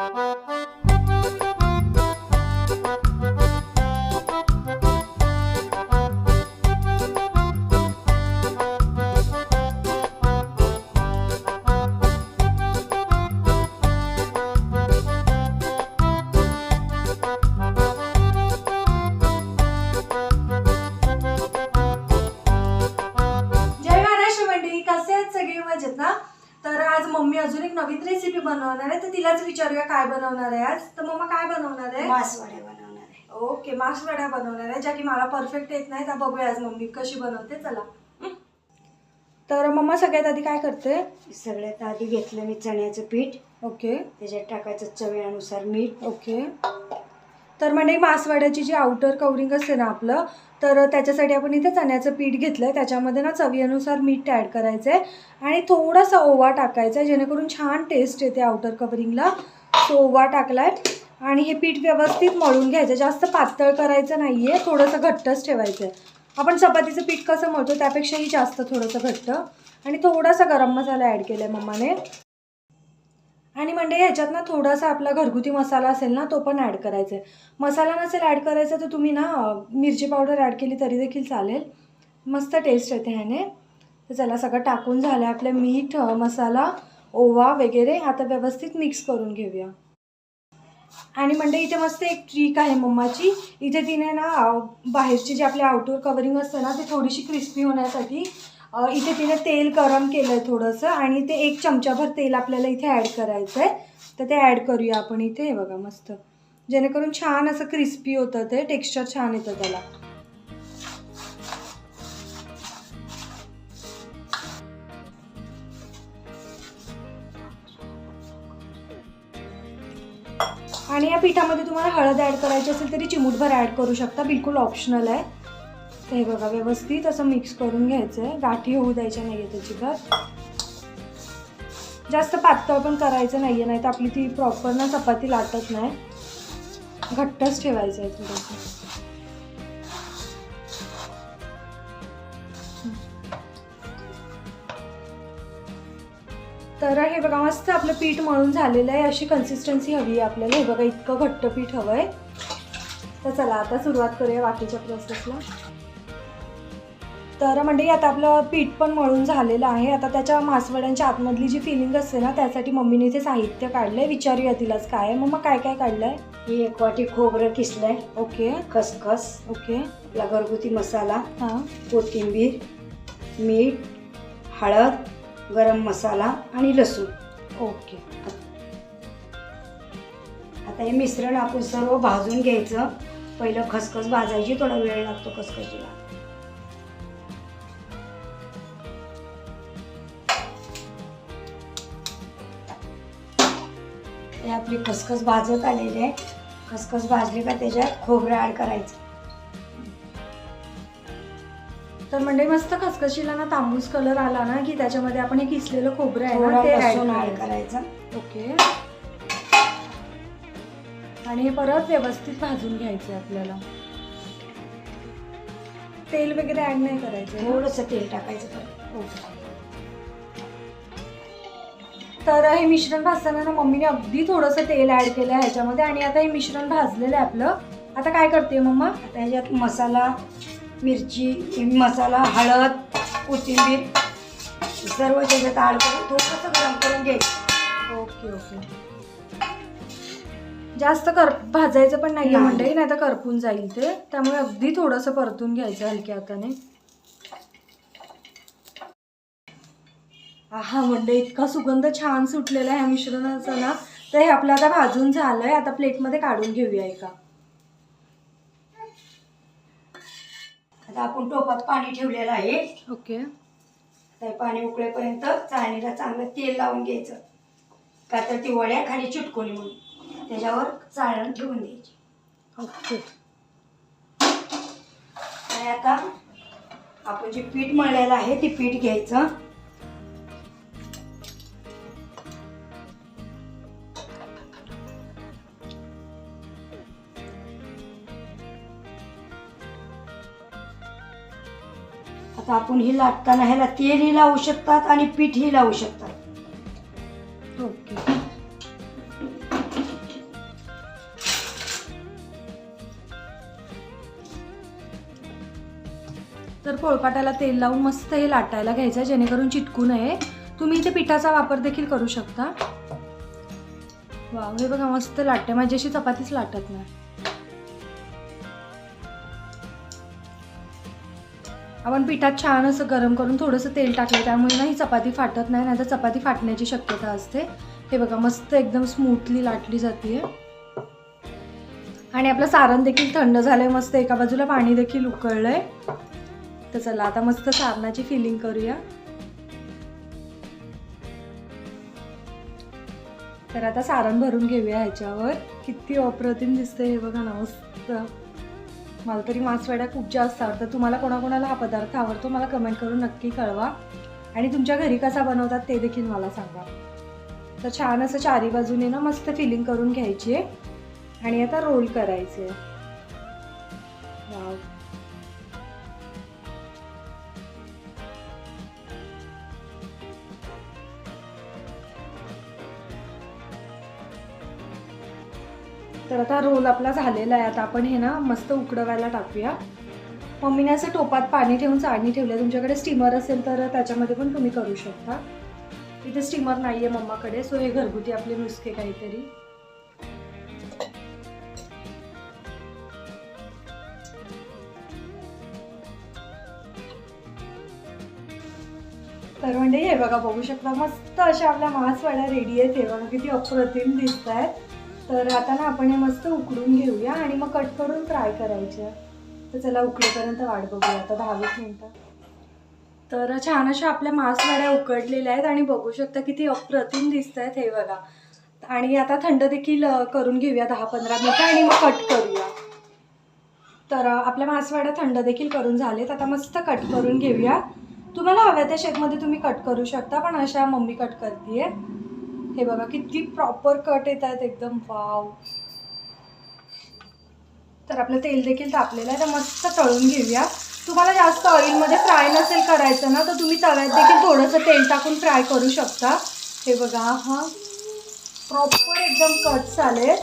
जय नवीन recipe बनवणार आहे तर तिलाच विचारूया काय बनवणार आहे आज. तर मम्मा काय बनवणार आहे? मासवड्या बनवणार आहे. ओके मासवड्या बनवणार आहे ज्या की मला परफेक्ट येत नाही त्या बघूया आज मम्मी कशी बनवते चला. तर मम्मा सगळ्यात आधी काय करते? सगळ्यात आधी घेतलं मी चण्याचं पीठ. ओके. त्याच्यात टाकायचं चवीनुसार मीठ. ओके. तर म्हणजे मासवाड्याची जी आउटर कवरिंग असते ना आपलं तर त्याच्यासाठी आपण इथे चण्याचं पीठ घेतलं आहे त्याच्यामध्ये ना चवीनुसार मीठ ॲड करायचं आहे आणि थोडासा ओवा टाकायचा आहे जेणेकरून छान टेस्ट येते आउटर कवरिंगला सो ओवा टाकला आहे आणि हे पीठ व्यवस्थित मळून घ्यायचं जास्त पातळ करायचं नाही आहे थोडंसं घट्टच ठेवायचं आहे आपण चपातीचं पीठ कसं मळतो त्यापेक्षाही जास्त थोडंसं घट्ट. आणि थोडासा गरम मसाला ॲड केला आहे मम्माने. आणि म्हणजे ह्याच्यात ना थोडासा आपला घरगुती मसाला असेल ना तो पण ॲड करायचा आहे. मसाला नसेल ॲड करायचा तर तुम्ही ना मिरची पावडर ॲड केली तरी देखील चालेल. मस्त टेस्ट येते ह्याने. तर चला सगळं टाकून झालं आपलं मीठ मसाला ओवा वगैरे आता व्यवस्थित मिक्स करून घेऊया. आणि म्हणजे इथे मस्त एक ट्रिक आहे मम्माची. इथे तिने ना बाहेरची जी आपली आउटडोर कवरिंग असते ना ती थोडीशी क्रिस्पी होण्यासाठी इथे तिने तेल गरम केलं आहे थोडंसं आणि ते एक चमचाभर तेल आपल्याला इथे ॲड करायचं आहे तर ते ॲड करूया आपण इथे. हे बघा मस्त. जेणेकरून छान असं क्रिस्पी होतं ते टेक्स्चर छान येतं त्याला. आणि या पिठामध्ये तुम्हाला हळद ॲड करायची असेल तरी चिमूटभर ॲड करू शकता. बिलकुल ऑप्शनल आहे. तर हे बघा व्यवस्थित असं मिक्स करून घ्यायचं आहे गाठी होऊ द्यायच्या नाही आहे त्याची जास्त पातळ पण करायचं नाही आहे नाही तर आपली ती प्रॉपर ना चपाती लाटत नाही. घट्टच ठेवायचं आहे थोडंसं. तर हे बघा मस्त आपलं पीठ मळून झालेलं आहे. अशी कन्सिस्टन्सी हवी आहे आपल्याला. हे बघा इतकं घट्ट पीठ हवं आहे तर चला आता सुरुवात करूया बाकीच्या प्रोसेसला तर म्हणजे आता आपलं पीठ पण मळून झालेलं आहे. आता त्याच्या मासवड्यांच्या आतमधली जी फिलिंग असते ना त्यासाठी मम्मीने इथे साहित्य काढलंय. विचारूया तिलाच काय मम्मा काय काय काढलंय? ही एक वाटी खोबरं किसलंय. ओके. खसखस. ओके. आपला घरगुती मसाला. हां. कोथिंबीर मीठ हळद गरम मसाला आणि लसूण. ओके. आता हे मिश्रण आपण सर्व भाजून घ्यायचं. पहिलं खसखस भाजायची. थोडा वेळ लागतो खसखशीला हे आपली खसखस भाजत आलेली आहे. खसखस भाजली का त्याच्यात खोबरं ॲड करायचं. तर म्हणजे मस्त खसखशीला ना तांबूस कलर आला ना की त्याच्यामध्ये आपण हे किसलेलं खोबरं आहे ना ते ॲड करायचं. ओके. आणि हे परत व्यवस्थित भाजून घ्यायचं आपल्याला. तेल वगैरे ऍड नाही करायचं? थोडंसं तेल टाकायचं. परत ओके. तर हे मिश्रण भाजताना ना मम्मीने अगदी थोडंसं तेल ऍड केलं आहे ह्याच्यामध्ये आणि आता हे मिश्रण भाजलेलं आहे आपलं. आता काय करते मम्मा? आता ह्याच्यात मसाला मिरची मसाला हळद कोथिंबीर सर्व त्याच्यात ॲड करून थोडंसं गरम करून घ्यायचं. Okay okay. जास्त कर भाजायचं पण नाही नाही. म्हणजे नाही तर करपून जाईल ते. त्यामुळे अगदी थोडंसं परतून घ्यायचं हलक्या हाताने हा म्हणजे इतका सुगंध छान सुटलेला आहे ह्या मिश्रणाचा ना. तर हे आपलं आता भाजून झालंय. आता प्लेटमध्ये काढून घेऊया एका. आता आपण टोपात पाणी ठेवलेलं आहे. ओके. तर पाणी उकळेपर्यंत चाळणीला चांगलं तेल लावून घ्यायचं. का तर ती वड्या खाली चिटकोली म्हणून. त्याच्यावर चाळण ठेवून द्यायची. ओके. आणि आता आपण जे पीठ मळलेलं आहे ते पीठ घ्यायचं. आता आपण ही लाटताना ह्याला तेलही लावू शकतात आणि पीठही लावू शकतात. ओके. तर पोळपाटाला तेल लावून मस्त हे लाटायला घ्यायचं जेणेकरून चिटकू नये. तुम्ही इथे पिठाचा वापर देखील करू शकता. वा हे बघा मस्त लाटते. माझ्याशी चपातीच लाटत नाही. आपण पिठात छान असं गरम करून थोडंसं तेल टाकलं त्यामुळे ना ही चपाती फाटत नाही नाहीतर चपाती फाटण्याची शक्यता असते. हे बघा मस्त एकदम स्मूथली लाटली जाते आणि आपलं सारण देखील थंड झालंय मस्त एका बाजूला पाणी देखील उकळलं आहे तर चला आता मस्त सारणाची फिलिंग करूया. तर आता सारण भरून घेऊया ह्याच्यावर. किती अप्रतिम दिसतंय हे बघा ना मस्त. मला तरी मासवड्या खूप जास्त आवडतात तुम्हाला कोणाकोणाला हा पदार्थ आवडतो मला कमेंट करून नक्की कळवा. आणि तुमच्या घरी कसा बनवतात ते देखील मला सांगा. तर छान असं चारी बाजूने ना मस्त फिलिंग करून घ्यायची आहे. आणि आता रोल करायचे वाव तर आता रोल आपला झालेला आहे. आता आपण हे ना मस्त उकडवायला टाकूया. मम्मीने असं टोपात पाणी ठेवून चाळणी ठेवली आहे. तुमच्याकडे स्टीमर असेल तर त्याच्यामध्ये पण तुम्ही करू शकता. इथे स्टीमर नाही आहे मम्माकडे. सो हे घरगुती आपले नुसके काहीतरी. तर म्हणजे हे बघा बघू शकता. मस्त अशा आपल्या मासवड्या रेडी आहेत. हे बघा किती अप्रतिम दिसत आहेत तर आता ना आपण हे मस्त उकडून घेऊया आणि मग कट करून फ्राय करायचे. तर चला उकडेपर्यंत वाट बघूया. आता दहा वीस मिनटं. तर छान अशा आपल्या मासवड्या उकडलेल्या आहेत आणि बघू शकता किती अप्रतिम दिसत आहेत हे बघा. आणि आता थंड देखील करून घेऊया दहा पंधरा मिनटं आणि मग कट करूया. तर आपल्या मासवाड्या थंड देखील करून झालेत. आता मस्त कट करून घेऊया. तुम्हाला हव्या त्या शेपमध्ये तुम्ही कट करू शकता पण अशा मम्मी कट करते हे बघा किती प्रॉपर कट येत आहेत एकदम वाव तर आपलं तेल देखील तापलेलं आहे तर मस्त तळून घेऊया. तुम्हाला जास्त ऑइलमध्ये फ्राय नसेल करायचं ना तर तुम्ही तव्यात देखील थोडंसं तेल टाकून फ्राय करू शकता. हे बघा हा. प्रॉपर एकदम कट चालेल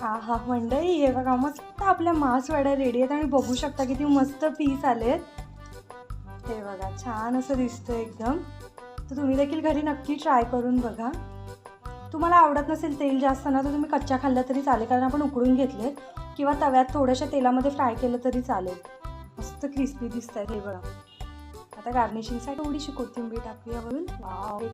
हा हा मंडळी हे बघा मस्त आपल्या मासवाड्या रेडी आहेत आणि बघू शकता किती मस्त पीस आलेत. हे बघा छान असं दिसतं एकदम. तर तुम्ही देखील घरी नक्की ट्राय करून बघा. तुम्हाला आवडत नसेल तेल जास्त ना तर तुम्ही कच्च्या खाल्ल्या तरी चालेल कारण आपण उकडून घेतलेत. किंवा तव्यात थोड्याशा तेलामध्ये फ्राय केलं तरी चालेल. मस्त क्रिस्पी दिसत आहेत हे बघा. आता गार्निशिंगसाठी थोडीशी कोथिंबीर टाकूया म्हणून वाव